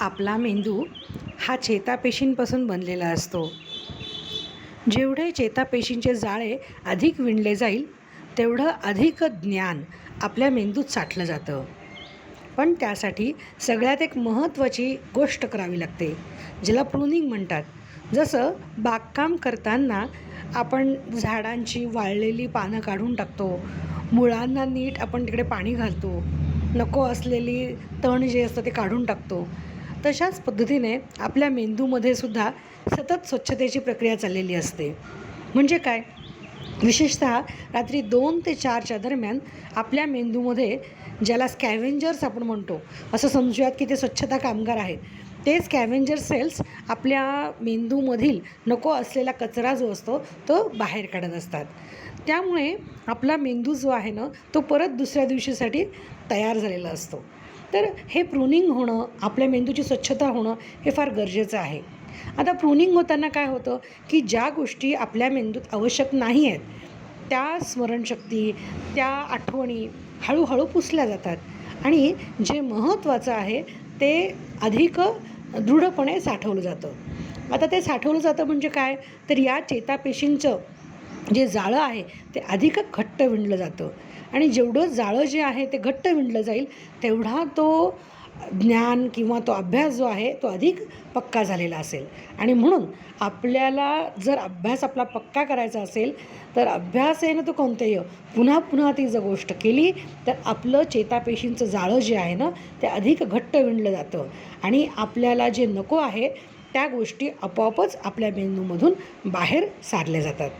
आपला मेंदू हा चेतापेशींपासून बनलेला असतो. जेवढे चेतापेशींचे जाळे अधिक विणले जाईल तेवढं अधिक ज्ञान आपल्या मेंदूत साठलं जातं. पण त्यासाठी सगळ्यात एक महत्त्वाची गोष्ट करावी लागते ज्याला प्रुनिंग म्हणतात. जसं बागकाम करताना आपण झाडांची वाळलेली पानं काढून टाकतो मुळांना नीट आपण तिकडे पाणी घालतो नको असलेली तण जे असतं ते काढून टाकतो तशाच पद्धतीने आपल्या मेंदूमध्ये सुद्धा सतत स्वच्छतेची प्रक्रिया चाललेली असते. म्हणजे काय? विशेषतः रात्री दोन ते चारच्या दरम्यान आपल्या मेंदूमध्ये ज्याला स्कॅव्हेंजर्स आपण म्हणतो असं समजूयात की ते स्वच्छता कामगार आहेत. ते स्कॅव्हेंजर सेल्स आपल्या मेंदूमधील नको असलेला कचरा जो असतो तो बाहेर काढत असतात. त्यामुळे आपला मेंदू जो आहे ना तो परत दुसऱ्या दिवशीसाठी तयार झालेला असतो. तर हे प्रूनिंग होणं आपल्या मेंदूची स्वच्छता होणं हे फार गरजेचं आहे. आता प्रूनिंग होताना काय होतं की ज्या गोष्टी आपल्या मेंदूत आवश्यक नाही आहेत त्या स्मरणशक्ती त्या आठवणी हळूहळू पुसल्या जातात आणि जे महत्त्वाचं आहे ते अधिक दृढपणे साठवलं जातं. आता ते साठवलं जातं म्हणजे काय? तर या चेतापेशींचं जे जाळं आहे ते अधिक घट्ट विणलं जातं. आणि जेवढं जाळं जे आहे ते घट्ट विणलं जाईल तेवढा तो ज्ञान किंवा तो अभ्यास जो आहे तो अधिक पक्का झालेला असेल. आणि म्हणून आपल्याला जर अभ्यास आपला पक्का करायचा असेल तर अभ्यास आहे ना तो कोणतेही पुन्हा पुन्हा ती जर गोष्ट केली तर आपलं चेतापेशींचं जाळं जे आहे ना ते अधिक घट्ट विणलं जातं. आणि आपल्याला जे नको आहे त्या गोष्टी आपोआपच आपल्या मेंदूमधून बाहेर सारल्या जातात.